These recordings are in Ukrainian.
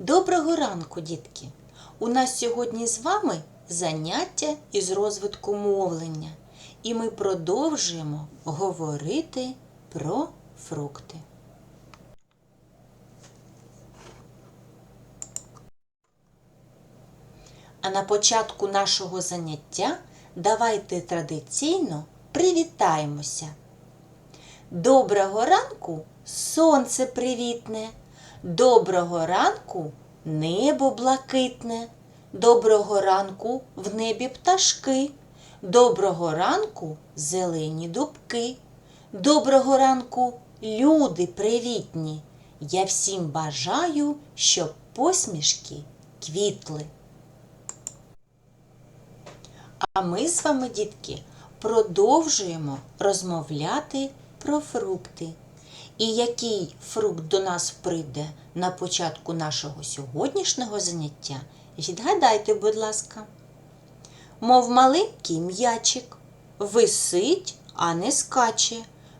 Доброго ранку, дітки! У нас сьогодні з вами заняття із розвитку мовлення, і ми продовжуємо говорити про фрукти. А на початку нашого заняття давайте традиційно привітаємося. Доброго ранку сонце привітне, доброго ранку небо блакитне, доброго ранку в небі пташки, доброго ранку зелені дубки, доброго ранку люди привітні. Я всім бажаю, щоб посмішки квітли. А ми з вами, дітки, продовжуємо розмовляти про фрукти. І який фрукт до нас прийде на початку нашого сьогоднішнього заняття, відгадайте, будь ласка. Мов маленький м'ячик, висить, а не скаче,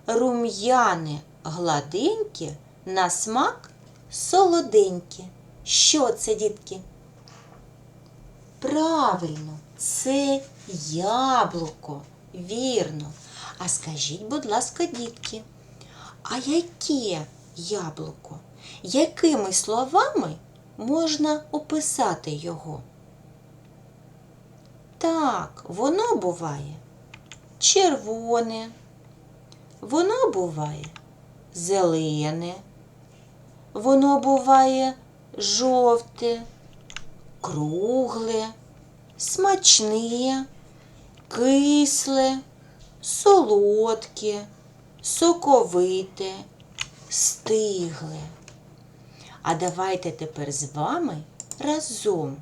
рум'яне, гладеньке, на смак солоденьке. Що це, дітки? Правильно, це яблуко. Вірно. А скажіть, будь ласка, дітки, а яке яблуко? Якими словами можна описати його? Так, воно буває червоне, воно буває зелене, воно буває жовте, кругле, смачне, кисле, солодке, соковите, стигле. А давайте тепер з вами разом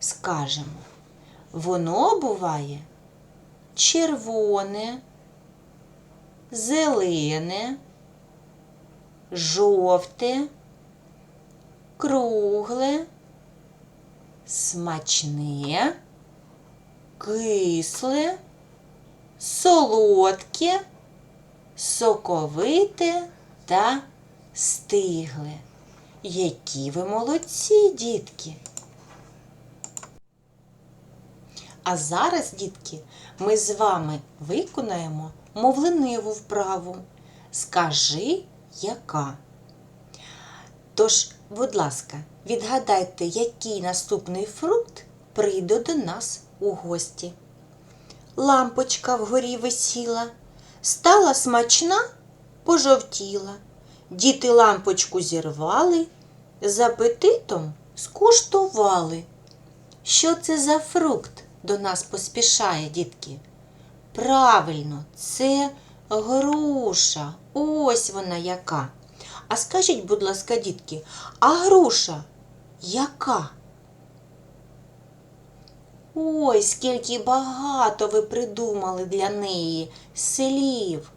скажемо. Воно буває червоне, зелене, жовте, кругле, смачне, кисле, солодке, соковите та стигле. Які ви молодці, дітки! А зараз, дітки, ми з вами виконаємо мовлениву вправу. Скажи, яка. Тож, будь ласка, відгадайте, який наступний фрукт прийде до нас у гості. Лампочка вгорі висіла, стала смачна, пожовтіла. Діти лампочку зірвали, з апетитом скуштували. Що це за фрукт до нас поспішає, дітки? Правильно, це груша. Ось вона яка. А скажіть, будь ласка, дітки, а груша яка? Ой, скільки багато ви придумали для неї слів.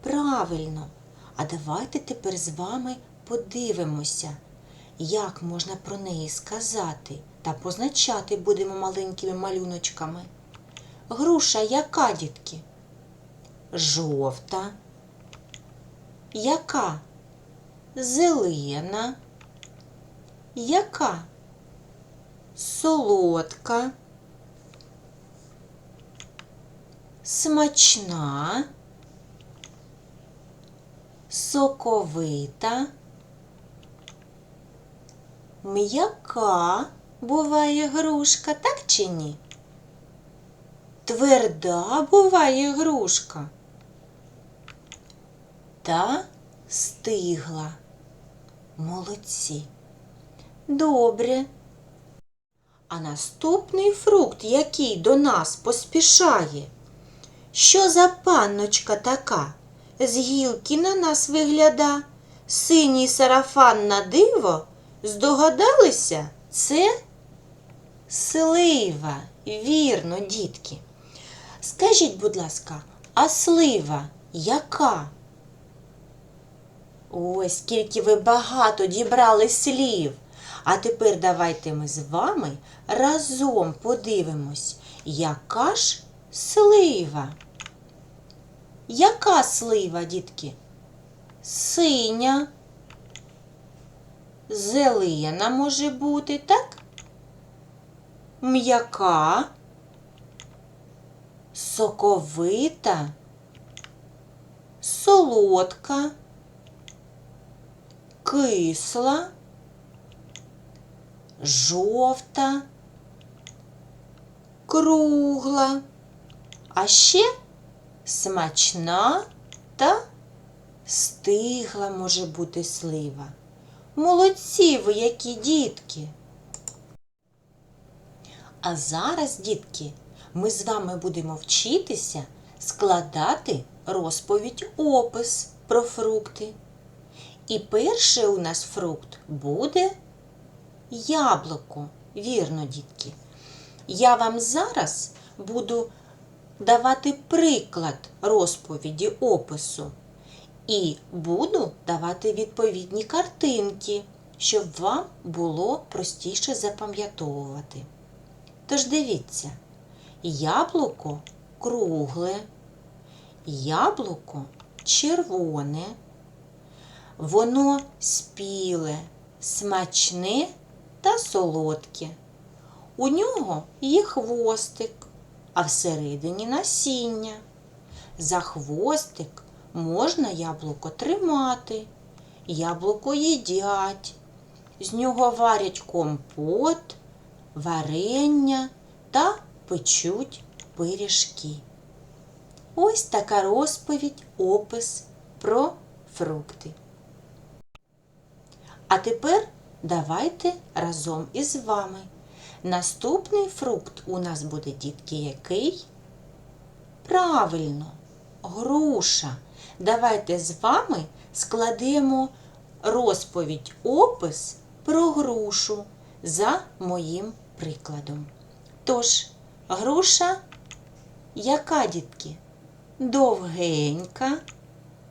Правильно. А давайте тепер з вами подивимося, як можна про неї сказати та позначати будемо маленькими малюночками. Груша яка, дітки? Жовта. Яка? Зелена. Яка? Солодка. Смачна. Соковита. М'яка буває грушка, так чи ні? Тверда буває грушка. Та стигла. Молодці. Добре. А наступний фрукт, який до нас поспішає. Що за панночка така? З гілки на нас вигляда, синій сарафан на диво, здогадалися? Це слива. Вірно, дітки. Скажіть, будь ласка, а слива яка? Ось скільки ви багато дібрали слів. А тепер давайте ми з вами разом подивимось, яка ж слива. Яка слива, дітки? Синя, зелена може бути, так? М'яка, соковита, солодка, кисла, жовта, кругла, а ще смачна та стигла може бути слива. Молодці ви, які дітки! А зараз, дітки, ми з вами будемо вчитися складати розповідь опис про фрукти. І перший у нас фрукт буде яблуко. Вірно, дітки. Я вам зараз буду давати приклад розповіді опису і буду давати відповідні картинки, щоб вам було простіше запам'ятовувати. Тож дивіться, яблуко кругле, яблуко червоне, воно спіле, смачне та солодке. У нього є хвостик, а всередині насіння. За хвостик можна яблуко тримати, яблуко їдять, з нього варять компот, варення та печуть пиріжки. Ось така розповідь, опис про фрукти. А тепер давайте разом із вами. Наступний фрукт у нас буде, дітки, який? Правильно, груша. Давайте з вами складемо розповідь, опис про грушу за моїм прикладом. Тож, груша, яка, дітки? Довгенька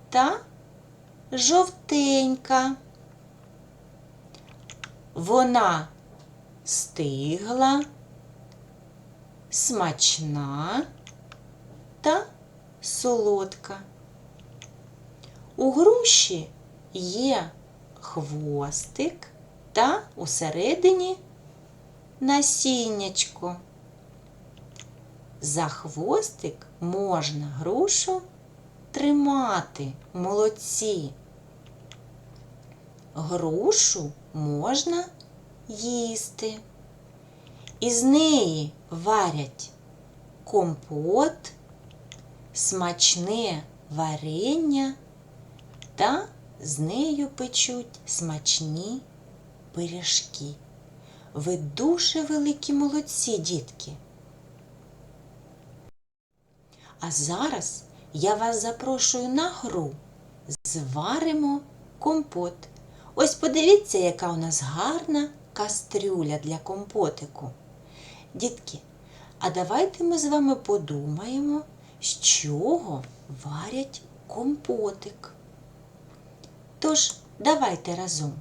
та жовтенька. Вона стигла, смачна та солодка. У груші є хвостик та усередині насіннячко. За хвостик можна грушу тримати молодці. Грушу можна їсти. Із неї варять компот, смачне варення та з нею печуть смачні пиріжки. Ви дуже великі молодці, дітки. А зараз я вас запрошую на гру. Зваримо компот. Ось подивіться, яка у нас гарна кастрюля для компотику. Дітки, а давайте ми з вами подумаємо, з чого варять компотик. Тож, давайте разом.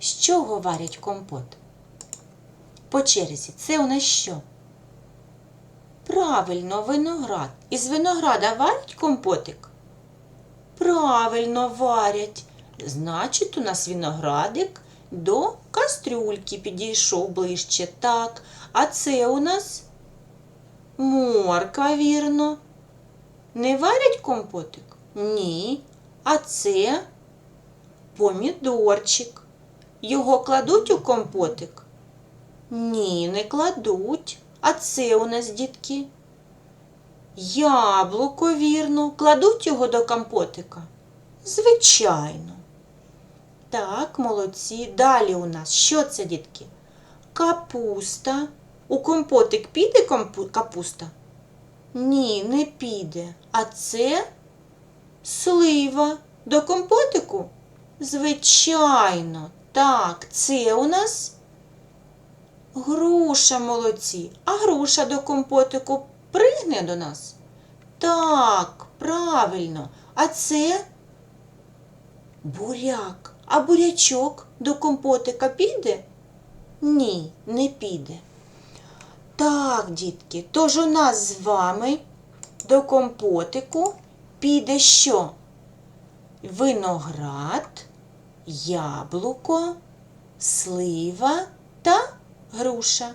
З чого варять компот? По черзі, це у нас що? Правильно, виноград. Із винограда варять компотик? Правильно варять. Значить, у нас виноградик до кастрюльки підійшов ближче. Так. А це у нас морква, вірно. Не варять компотик? Ні. А це помідорчик. Його кладуть у компотик? Ні, не кладуть. А це у нас, дітки? Яблуко, вірно. Кладуть його до компотика? Звичайно. Так, молодці. Далі у нас що це, дітки? Капуста. У компотик піде капуста? Ні, не піде. А це слива. До компотику? Звичайно. Так, це у нас груша молодці. А груша до компотику пригне до нас? Так, правильно. А це буряк. А бурячок до компотика піде? Ні, не піде. Так, дітки, тож у нас з вами до компотику піде що? Виноград, яблуко, слива та груша.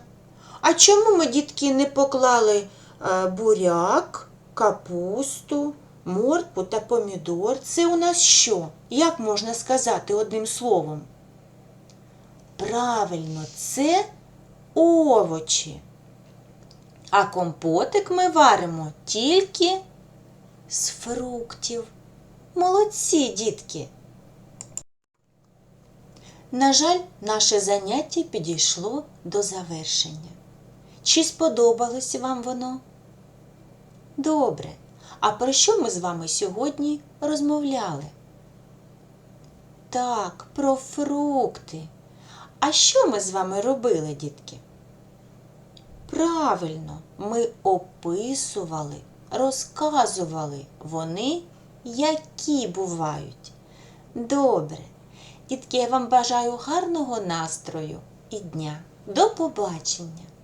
А чому ми, дітки, не поклали е, буряк, капусту, моркву та помідор? Це у нас що? Як можна сказати одним словом? Правильно, це овочі. А компотик ми варимо тільки з фруктів. Молодці, дітки! На жаль, наше заняття підійшло до завершення. Чи сподобалось вам воно? Добре. А про що ми з вами сьогодні розмовляли? Так, про фрукти. А що ми з вами робили, дітки? Правильно, ми описували, розказували вони, які бувають. Добре. Дітки, я вам бажаю гарного настрою і дня. До побачення!